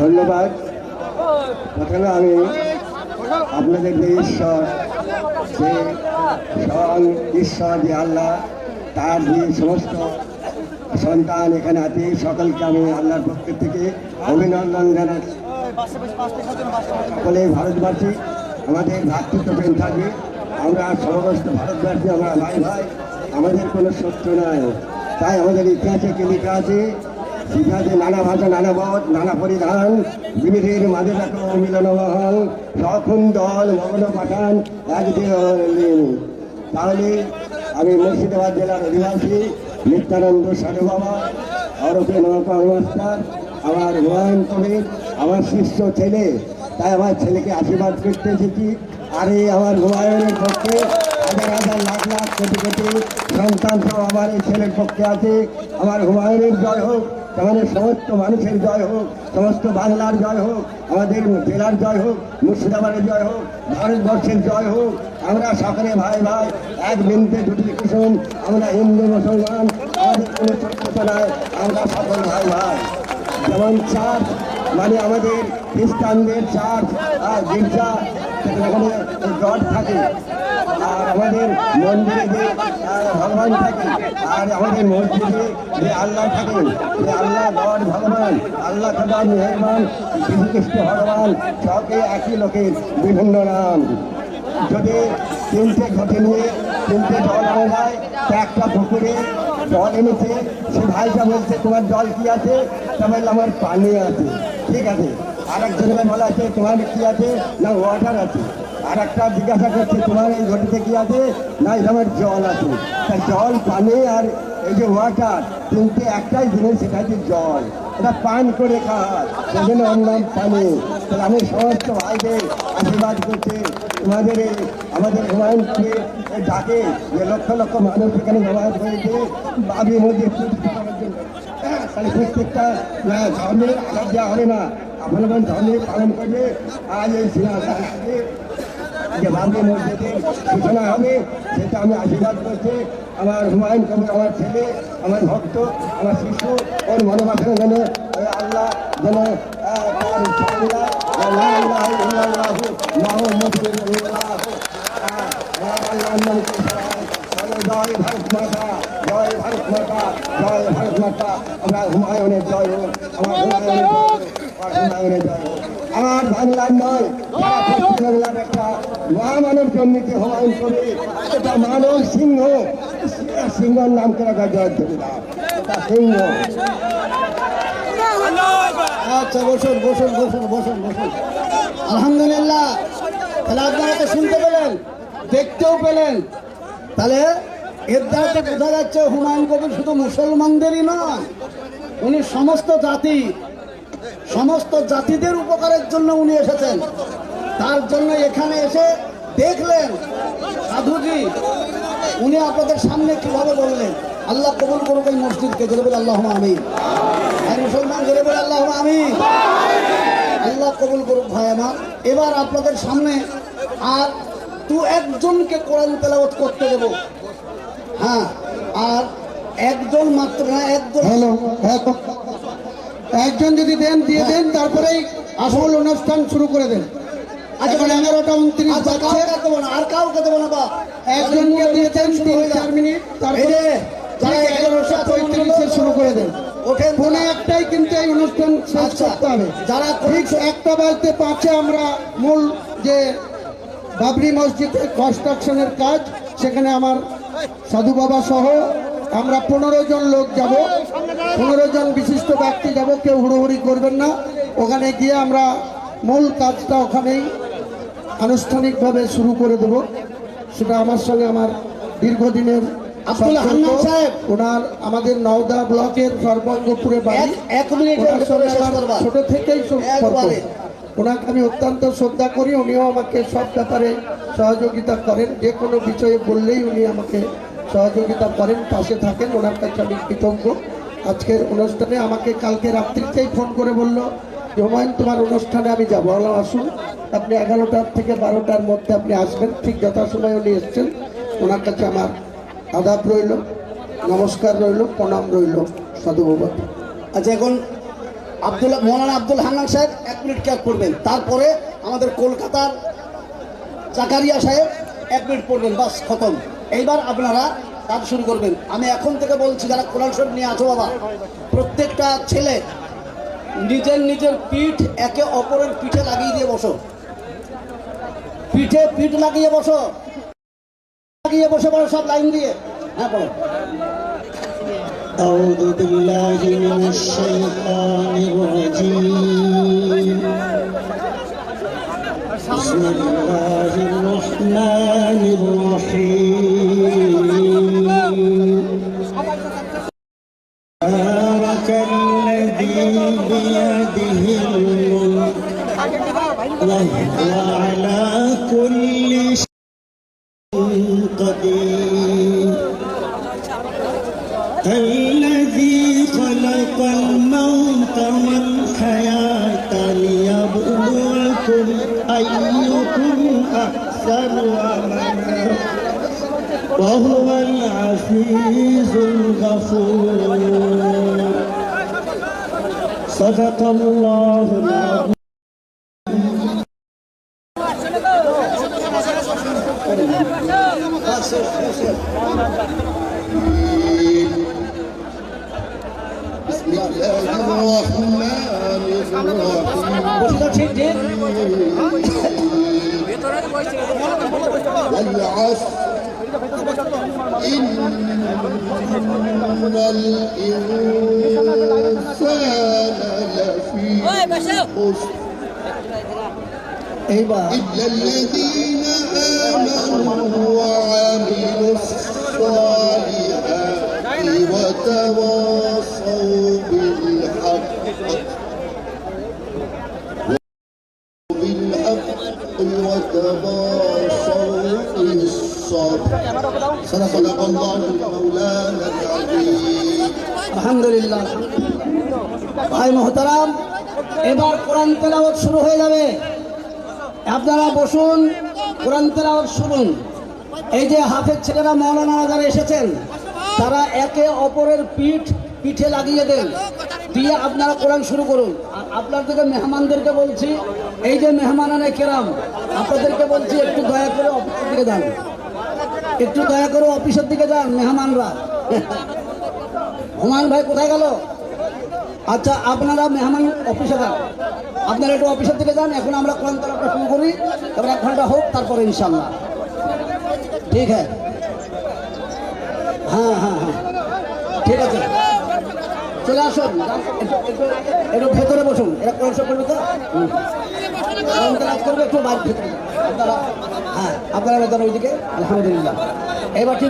ধন্যবাদ। প্রথমে আমি আপনাদের যে ঈশ্বর, যে স্বয়ং ঈশ্বর, যে আল্লাহ, তার যে সমস্ত সন্তান এখানে আছে, সকলকে আমি আল্লাহর পক্ষ থেকে অভিনন্দন জানাচ্ছি সকলে ভারতবাসী, আমাদের ভ্রাতৃত্ব প্রেম থাকবে। আমরা সমস্ত ভারতবাসী, আমরা ভাই ভাই আমাদের কোনো শত্রু নাই। তাই আমাদের ইতিহাসে কি লেখা আছে? ইতিহাসে নানা ভাষা, নানা মত, নানা পরিধান, বিবিধের মাঝে রাখো মিলন মহল সখন দল, মগ্ন পাঠান এক দিন তাহলে আমি মুর্শিদাবাদ জেলার অধিবাসী, নিত্যানন্দ সাধু বাবা ওরফে নৌকা আমার হুমায়ুন কবির আমার শিষ্য ছেলে। তাই আমার ছেলেকে আশীর্বাদ করতে এসেছি। আর এই আমার হুমায়ুনের পক্ষে হাজার হাজার লাখ লাখ কোটি কোটি সন্তান সব আমার এই ছেলের পক্ষে আছে। আমার হুমায়ুনের জয় হোক। আমাদের সমস্ত মানুষের জয় হোক, সমস্ত বাংলার জয় হোক, আমাদের জেলার জয় হোক, মুর্শিদাবাদের জয় হোক, ভারতবর্ষের জয় হোক, আমরা সকলে ভাই ভাই এক বিন্দু দুটি কুসুম, আমরা হিন্দু মুসলমান, আমাদের কোনো নাই, আমরা সকল ভাই ভাই। যেমন চার্চ মানে আমাদের খ্রিস্টানদের চার্চ আর গির্জা, সেখানে গড থাকে। আমাদের মন্দিরে যে ভগবান থাকে আর আমাদের মসজিদে যে আল্লাহ থাকেন, যে আল্লাহ গড ভগবান, আল্লাহ খোদা মেহরবান যীশুখ্রিস্ট ভগবান, সবই একই লোকের বিভিন্ন নাম। যদি তিনটে ঘটে নিয়ে তিনটে জল আনা যায় একটা পুকুরে জল এনেছে, সে ভাইটা বলছে, তোমার জল কি আছে? তা বললে, আমার পানি আছে। ঠিক আছে। আর একজনকে বলা আছে তোমার কি আছে? না ওয়াটার আছে। আর একটা জিজ্ঞাসা করছে, তোমার এই ঘটিতে কি আছে? না আমার জল আছে। তা জল পানি আর এই যে ওয়াটার তিনটে একটাই জিনিস, সেটা হচ্ছে জল। এটা পান করে খাওয়া সেই জন্য ওর পানি। তাহলে আমি সমস্ত ভাইদের আশীর্বাদ করছি। তোমাদের এই, আমাদের হুমায়ুনকে ডাকে যে লক্ষ লক্ষ মানুষ এখানে জমায়েত হয়েছে বাবি মধ্যে তাহলে প্রত্যেকটা ধর্মের আঘাত দেওয়া হবে না। আপনার ধর্মের পালন করবে। আজ এই সিংহাসনে যে বাবরি মসজিদের সূচনা হবে সেটা আমি আশীর্বাদ করছি। আমার হুমায়ুন কবির, আমার ছেলে, আমার ভক্ত, আমার শিশু, ওর মনোবাসনে যেন আল্লাহ যেন জয় ভারত মাতা জয় ভারত মাতা, জয় ভারত মাতা। আমরা হুমায়ুনের জয় হোক, আমার হুমায়ুনের জয় হোক, আমার হুমায়ুনের জয় হোক। আমার বাংলার নয়, সারা পশ্চিম বাংলার একটা মহামানব জন্মিতে হুমায়ুন কবি এটা মানব সিংহ সিংহর নাম করে রাখা জয় সিংহ। আচ্ছা বসুন বসুন বসুন বসুন বসুন। আলহামদুলিল্লাহ, তাহলে আপনারা তো শুনতে পেলেন, দেখতেও পেলেন। তাহলে এর দ্বারা তো বোঝা যাচ্ছে হুমায়ুন কবির শুধু মুসলমানদেরই নয়, উনি সমস্ত জাতি সমস্ত জাতিদের উপকারের জন্য উনি এসেছেন। তার জন্য এখানে এসে দেখলেন সাধুজি, উনি আপনাদের সামনে কীভাবে বললেন? আল্লাহ কবুল করুক এই মসজিদকে। বলে আল্লাহ আমি আর মুসলমান জেলে বলে আল্লাহ আমি আল্লাহ কবুল করুক ভাই আমার। এবার আপনাদের সামনে আর দু একজনকে কোরআন তেলাওয়াত করতে দেব। হ্যাঁ আর একজন মাত্র না, একজন হ্যালো হ্যাঁ একজন যদি দেন দিয়ে দেন তারপরেই আসল অনুষ্ঠান শুরু করে দেন। এখন এগারোটা উনত্রিশ আচ্ছা বাজছে। দেবো না আর কাউকে দেবো না বা। একজনকে দিয়ে দেন তিন যাক। চার মিনিট এই তারপরে যে, যারা ঠিক এগারোটা পঁয়ত্রিশে শুরু করে দেন। ওঠেন ফোনে একটাই কিন্তু এই অনুষ্ঠান শেষ আচ্ছা। করতে হবে। যারা ঠিক একটা বাজতে পাঁচে আমরা মূল যে বাবরি মসজিদের কনস্ট্রাকশনের কাজ সেখানে আমার সাধু বাবা সহ আমরা পনেরো জন লোক যাব। পনেরো জন বিশিষ্ট ব্যক্তি যাব কেউ হুড়োহুড়ি করবেন না। ওখানে গিয়ে আমরা মূল কাজটা ওখানেই আনুষ্ঠানিকভাবে শুরু করে দেব। সেটা আমার সঙ্গে আমার দীর্ঘদিনের আব্দুল হান্নান সাহেব। ওনার আমাদের নওদা ব্লকের সর্বঙ্গপুরে বাড়ি। এক- করবা। ছোট থেকেই ওনাকে আমি অত্যন্ত শ্রদ্ধা করি। উনিও আমাকে সব ব্যাপারে সহযোগিতা করেন। যে কোনো বিষয়ে বললেই উনি আমাকে সহযোগিতা করেন, পাশে থাকেন। ওনার কাছে আমি কৃতজ্ঞ। আজকের অনুষ্ঠানে আমাকে কালকে রাত্রিতেই ফোন করে বলল হুমায়ুন তোমার অনুষ্ঠানে আমি যাব। বললাম, আসুন। আপনি এগারোটার থেকে বারোটার মধ্যে আপনি আসবেন। ঠিক যথাসময় উনি এসছেন। ওনার কাছে আমার আদাব রইল, নমস্কার রইল, প্রণাম রইল, সাধু বাবা। আচ্ছা এখন আব্দুল, মৌলানা আব্দুল হান্নান সাহেব, এক মিনিট ক্যাপ করবেন তারপরে আমাদের কলকাতার জাকারিয়া সাহেব, এক মিনিট পড়বেন। বাস, খতম। এইবার আপনারা কাজ শুরু করবেন আমি এখন থেকে বলছি যারা কোরআন শরীফ নিয়ে আছো বাবা প্রত্যেকটা ছেলে নিজের নিজের পিঠ একে অপরের পিঠে লাগিয়ে দিয়ে বসো পিঠে পিঠ লাগিয়ে বসো লাগিয়ে বসে পড়ো সব লাইন দিয়ে হ্যাঁ পড়ো أعوذ بالله من الشيطان الرجيم بسم الله قدير الذي خلق الموت والحياة ليبلوكم أيكم أحسن عملا وهو العزيز الغفور صدق الله العظيم بسم الله الرحمن الرحيم. والعصر إن الإنسان لفي خسر. بالصبر صدق الله مولانا العظيم আলহামদুলিল্লাহ ভাই মোহতারাম এবার কোরআন তেলাওয়াত শুরু হয়ে যাবে আপনারা বসুন, কোরআন তেলাওয়াত শুনুন। এই যে হাফের ছেলেরা মৌলানা যারা এসেছেন, তারা একে অপরের পিঠ, পিঠে লাগিয়ে দেন। দিয়ে আপনারা কোরআন শুরু করুন। আপনাদেরকে মেহমানদেরকে বলছি, এই যে মেহমানানে কেরাম, আপনাদেরকে বলছি, একটু দয়া করে অফিসের দিকে যান। একটু দয়া করে অফিসের দিকে যান, মেহমানরা। হুমায়ুন ভাই, কোথায় গেল? আচ্ছা আপনারা মেহমান অফিসে যান। আপনারা একটু অফিসের দিকে যান, এখন আমরা কোরআন তালাটা শুরু করি, এবার এক ঘণ্টা হোক, তারপরে ইনশাল্লাহ ঠিক হ্যাঁ হ্যাঁ হ্যাঁ হ্যাঁ। ঠিক আছে। চলে আসুন। একটু- ভেতরে বসুন। এরা কোরআন শরীফ করবে তো? করবে, একটু বাইরে ভেতরে। আপনারা হ্যাঁ আপনারা ওইদিকে। আলহামদুলিল্লাহ। এবার ঠিক